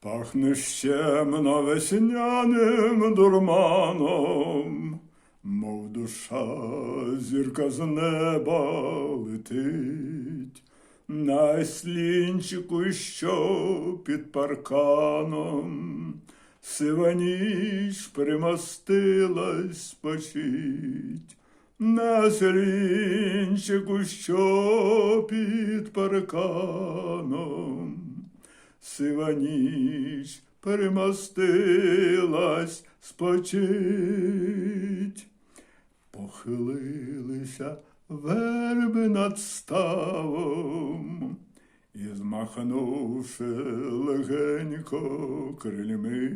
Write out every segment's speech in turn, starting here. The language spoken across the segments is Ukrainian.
Пахне щемно весняним дурманом, мов душа зірка з неба летить, на слінчику, що під парканом, сива ніч примостилась спочить. На слінчику, що під парканом, сива ніч перемостилась спочить. Похилилися верби над ставом, і змахнувши легенько крильми,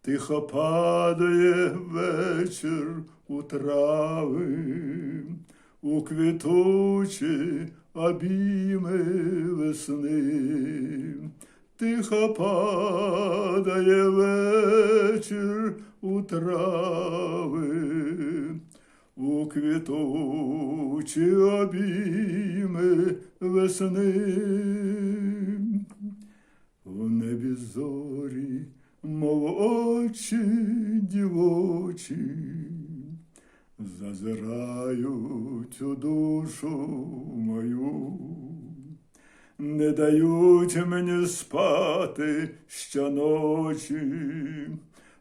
тихо падає вечір у трави, у квітучі обійми весни. Тихо падає вечір у трави, у квітучі обійми весни. В небі зорі, мов очі дівочі, зазирають у душу мою, не дають мені спати щоночі,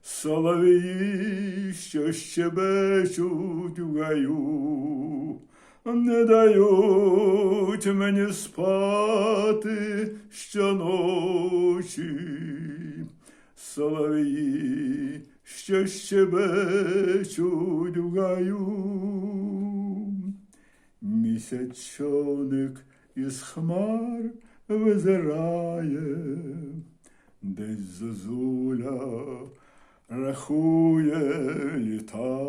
соловії, що щебечуть в гаю, не дають мені спати щоночі, соловії, що щебечуть в гаю. Місячоник із хмар визирає, десь зозуля рахує літа.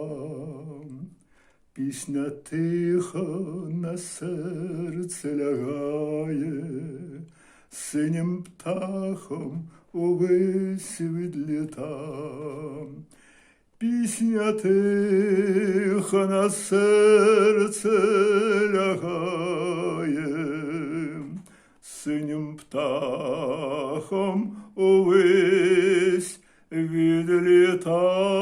Пісня тихо на серце лягає, синім птахом увесь відліта. Пісня тиха на серце лягає, синім птахом увесь відліта.